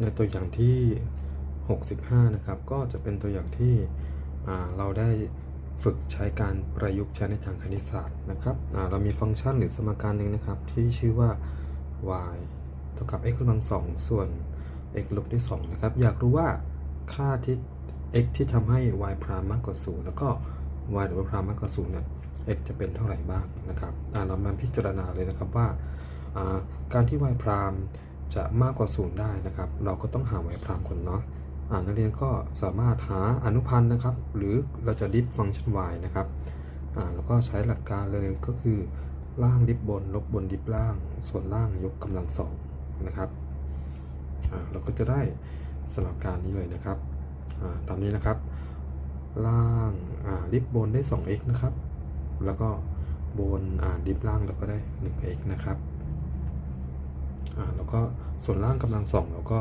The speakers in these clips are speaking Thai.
ในตัวอย่างที่ 65 นะครับ ก็จะเป็นตัวอย่างที่เราได้ฝึกใช้การประยุกต์ใช้ในทางคณิตศาสตร์นะครับเรามีฟังก์ชันหรือสมการหนึ่งนะครับ ที่ชื่อว่า y เท่ากับ x กำลังสองส่วน x ลบด้วย2นะครับ อยากรู้ว่าค่าที่ x ที่ทำให้ y พรามมากกว่า0แล้วก็ y หรือว่าพรามมากกว่า0เนี่ย x จะเป็นเท่าไหร่บ้างนะครับเรามาพิจารณาเลยนะครับว่าอ่าการที่ y พราม จะมากกว่า0ได้นะครับ เราก็ต้องหา y พรามก่อนเนาะอ่านักเรียนก็สามารถหาอนุพันธ์นะครับ หรือเราจะดิฟฟังก์ชัน y นะครับอ่าแล้วก็ใช้หลักการเลยก็คือล่างดิฟบน ลบบนดิฟล่าง ส่วนล่างยกกำลังสองนะครับอ่าเราก็จะได้สมการนี้เลยนะครับอ่าตามนี้นะครับ ล่างอ่าดิฟบนได้ 2x นะครับ แล้วก็บนอ่าดิฟล่างเราก็ได้ 1x นะครับ แล้วก็ส่วนล่างกำลังสองเราก็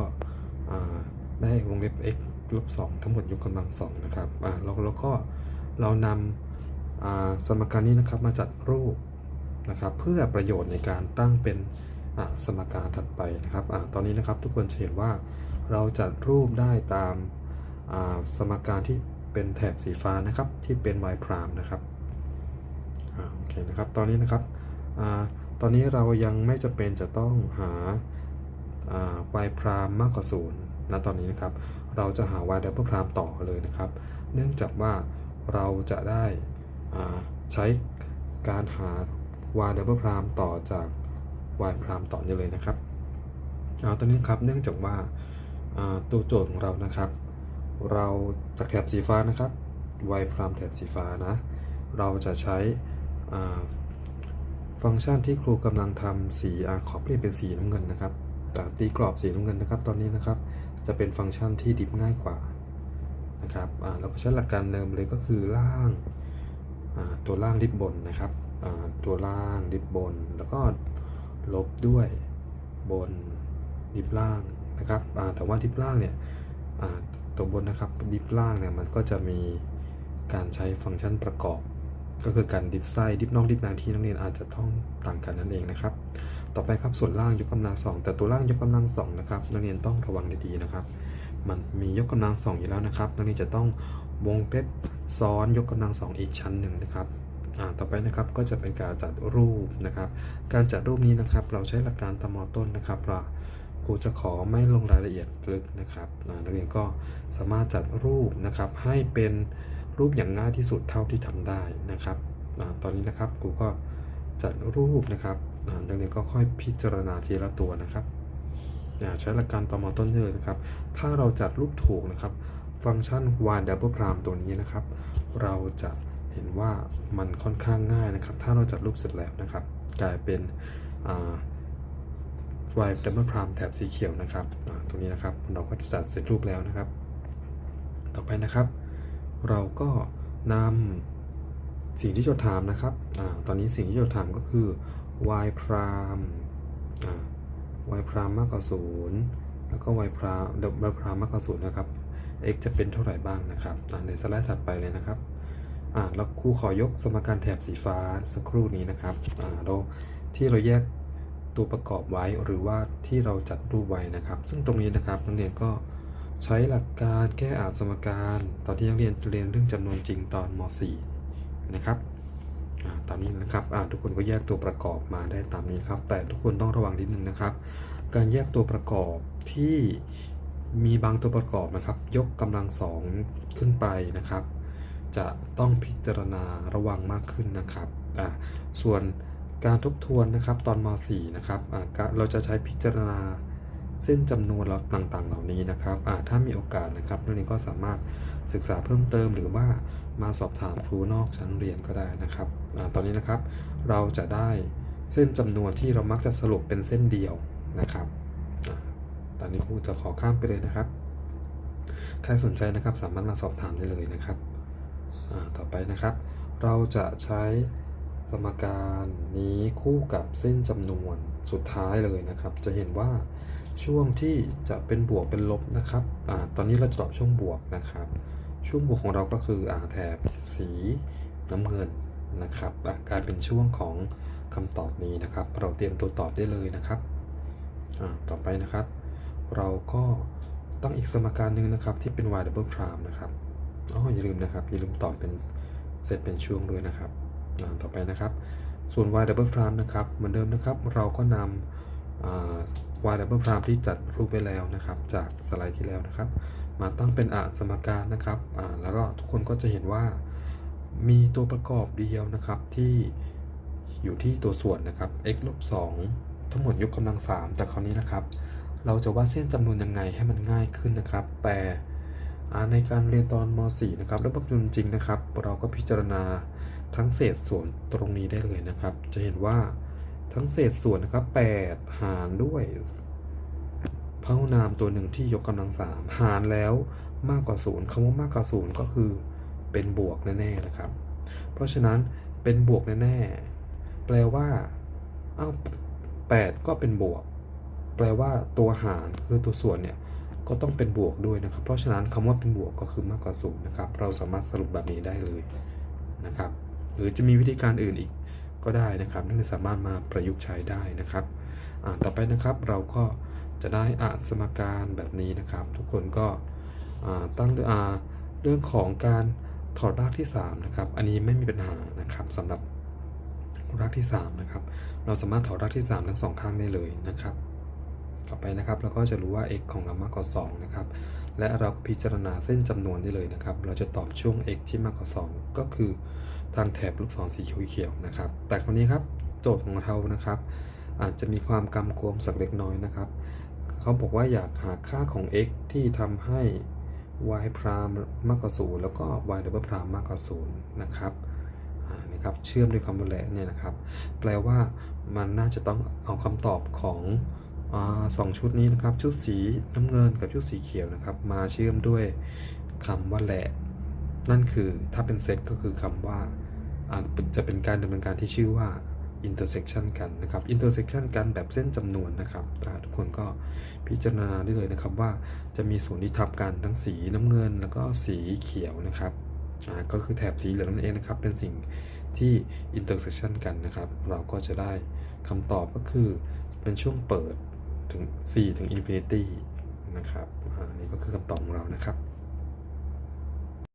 อ่าได้วงเล็บ x ลบ2ทั้งหมดยกกำลังสองนะครับอ่าเราเราก็เรานำอ่าสมการนี้นะครับมาจัดรูปนะครับเพื่อประโยชน์ในการตั้งเป็นอ่าสมการถัดไปนะครับอาตอนนี้นะครับทุกคนจะเห็นว่าเราจัดรูปได้ตามอ่าสมการที่เป็นแถบสีฟ้านะครับที่เป็น y prime นะครับอ่าโอเคนะครับ ตอนนี้นะครับอา ตอนนี้เรายังไม่จำเป็นจะต้องหาา y prime มากกว่า0นะตอนนี้นะครับ เราจะหา y double prime ต่อเลยนะครับ เนื่องจากว่าเราจะได้ใช้การหา y double prime ต่อจาก y prime ต่อนี้เลยนะครับเอาตอนนี้ครับเนื่องจากว่าาตัวโจทย์ของเรานะครับ เราจากแถบสีฟ้านะครับ y prime แถบสีฟ้านะ เราจะใช้ ฟังก์ชันที่ครูกำลังทำสีอาขอเปลี่ยนเป็นสีน้ำเงินนะครับแต่ตีกรอบสีน้ำเงินนะครับ ตอนนี้นะครับ จะเป็นฟังก์ชันที่ดิฟง่ายกว่านะครับอ่าเราก็ใช้หลักการเดิมเลยก็คือล่างาตัวล่างดิฟบนนะครับตัวล่างดิฟบน แล้วก็ลบด้วยบนดิฟล่างนะครับแต่ว่าดิฟล่างเนี่ยตัวบนนะครับดิฟล่างเนี่ยมันก็จะมีการใช้ฟังก์ชันประกอบ ก็คือการดิฟไซดิฟนอกดิฟในที่นักเรียนอาจจะต้องต่างกันนั่นเองนะครับ ต่อไปครับส่วนล่างยกกำลังสองแต่ตัวล่างยกกำลังสองนะครับนักเรียนต้องระวังดีๆนะครับ มันมียกกำลังสองอยู่แล้วนะครับนักเรียนจะต้องวงเล็บซ้อนยกกำลังสองอีกชั้นหนึ่งนะครับอ่าต่อไปนะครับก็จะเป็นการจัดรูปนะครับ การจัดรูปนี้นะครับ เราใช้หลักการตมอต้นนะครับว่าครูจะขอไม่ลงรายละเอียดลึกนะครับนักเรียนก็สามารถจัดรูปนะครับให้เป็น รูปอย่างง่ายที่สุดเท่าที่ทำได้นะครับตอนนี้นะครับครูก็จัดรูปนะครับอ่านักเรียนก็ค่อยพิจารณาทีละตัวนะครับใช้หลักการต่อมอต้นเลยนะครับ ถ้าเราจัดรูปถูกนะครับ ฟังก์ชัน y double prime ตัวนี้นะครับ เราจะเห็นว่ามันค่อนข้างง่ายนะครับ ถ้าเราจัดรูปเสร็จแล้วนะครับ กลายเป็นอ่า y double prime แถบสีเขียวนะครับ ตรงนี้นะครับ เราก็จัดเสร็จรูปแล้วนะครับ ต่อไปนะครับ เราก็นำสิ่งที่โจทย์ถามนะครับอตอนนี้สิ่งที่โจทย์ถามก็คือ y prime อ่า y prime มากกว่า0แล้วก็ y prime y prime มากกว่า0นะครับ x จะเป็นเท่าไหร่บ้างนะครับในสไลด์ถัดไปเลยนะครับอ่าแล้วครูขอยกสมการแถบสีฟ้าสักครู่นี้นะครับเราที่เราแยกตัวประกอบไว้หรือว่าที่เราจัดรูปไว้นะครับ ซึ่งตรงนี้นะครับนักเรียนก็ ใช้หลักการแก้อ่านสมการตอนที่นักเรียนเรียนเรื่องจำนวนจริงตอนม .4 นะครับตามนี้นะครับทุกคนก็แยกตัวประกอบมาได้ตามนี้ครับ แต่ทุกคนต้องระวังนิดนึงนะครับ การแยกตัวประกอบที่มีบางตัวประกอบนะครับ ยกกำลังสองขึ้นไปนะครับ จะต้องพิจารณาระวังมากขึ้นนะครับส่วนการทบทวนนะครับตอนม .4 นะครับเราจะใช้พิจารณา เส้นจำนวนเราต่างๆ เหล่านี้นะครับถ้ามีโอกาสนะครับนักเรียนก็สามารถศึกษาเพิ่มเติมหรือว่ามาสอบถามครูนอกชั้นเรียนก็ได้นะครับอตอนนี้นะครับเราจะได้เส้นจำนวนที่เรามักจะสรุปเป็นเส้นเดียวนะครับอตอนนี้ครูจะขอข้ามไปเลยนะครับ ใครสนใจนะครับสามารถมาสอบถามได้เลยนะครับต่อไปนะครับ เราจะใช้สมการนี้คู่กับเส้นจำนวนสุดท้ายเลยนะครับ จะเห็นว่า ช่วงที่จะเป็นบวกเป็นลบนะครับอตอนนี้เราจะตอบช่วงบวกนะครับ ช่วงบวกของเราก็คืออแถบสีน้ำเงินนะครับกลายเป็นช่วงของคำตอบนี้นะครับ เราเตรียมตัวตอบได้เลยนะครับต่อไปนะครับ เราก็ต้องอีกสมการหนึ่งนะครับที่เป็น y double prime นะครับอ๋ออย่าลืมนะครับ อย่าลืมตอบเป็นเซตเป็นช่วงด้วยนะครับต่อไปนะครับ ส่วน y double prime นะครับ เหมือนเดิมนะครับ เราก็นำ y double prime ที่จัดรูปไปแล้วนะครับ จากสไลด์ที่แล้วนะครับ มาตั้งเป็นอาสมการนะครับอ่าแล้วก็ทุกคนก็จะเห็นว่ามีตัวประกอบเดียวนะครับที่อยู่ที่ตัวส่วนนะครับ x ลบ2ทั้งหมดยกกำลัง 3 แต่คราวนี้นะครับ เราจะวาดเส้นจำนวนยังไงให้มันง่ายขึ้นนะครับ แต่อ่าในการเรียนตอนม .4 นะครับแล้วปัจจุบันจริงนะครับ เราก็พิจารณาทั้งเศษส่วนตรงนี้ได้เลยนะครับ จะเห็นว่า ทั้งเศษส่วนนะครับ8หารด้วยพหุนามตัวหนึ่งที่ยกกำลังสามหารแล้วมากกว่าศูนย์คำว่ามากกว่าศูนย์ก็คือเป็นบวกแน่ๆนะครับ เพราะฉะนั้นเป็นบวกแน่ๆแปลว่าอ้าวแปดก็เป็นบวก แปลว่าตัวหารคือตัวส่วนเนี่ยก็ต้องเป็นบวกด้วยนะครับ เพราะฉะนั้นคำว่าเป็นบวกก็คือมากกว่าศูนย์นะครับ เราสามารถสรุปแบบนี้ได้เลยนะครับ หรือจะมีวิธีการอื่นอีก ก็ได้นะครับ นั่นสามารถมาประยุกต์ใช้ได้นะครับต่อไปนะครับเราก็จะได้อสมการแบบนี้นะครับ ทุกคนก็ตั้งเรื่องของการถอดรากที่ 3 นะครับ อันนี้ไม่มีปัญหานะครับสำหรับรากที่ 3 นะครับ เราสามารถถอดรากที่ 3 ทั้งสองข้างได้เลยนะครับ ต่อไปนะครับเราก็จะรู้ว่า x ของเรามากกว่า2นะครับ และเราพิจารณาเส้นจำนวนได้เลยนะครับ เราจะตอบช่วง x ที่มากกว่า 2 ก็คือ ทางแถบลูกศรสีเขียวๆนะครับ แต่คราวนี้ครับโจทย์ของเรานะครับ อาจจะมีความกำกวมสักเล็กน้อยนะครับเขาบอกว่าอยากหาค่าของ x ที่ทำให้ y พรามมากกว่า0แล้วก็ y double พรามมากกว่า0นะครับนะครับ เชื่อมด้วยคำว่าและเนี่ยนะครับ แปลว่ามันน่าจะต้องเอาคำตอบของอสองชุดนี้นะครับ ชุดสีน้ำเงินกับชุดสีเขียวนะครับ มาเชื่อมด้วยคำว่าและ นั่นคือถ้าเป็นเซตก็คือคำว่าจะเป็นการดำเนินการที่ชื่อว่า intersection กันนะครับ intersection กันแบบเส้นจำนวนนะครับทุกคนก็พิจารณาได้เลยนะครับว่าจะมีส่วนที่ทับกันทั้งสีน้ำเงิน แล้วก็สีเขียวนะครับก็คือแถบสีเหลืองนั่นเองนะครับ เป็นสิ่งที่ intersection กันนะครับ เราก็จะได้คำตอบก็คือเป็นช่วงเปิดถึง 4 ถึง infinity นะครับอ่านี่ก็คือคำตอบของเรานะครับ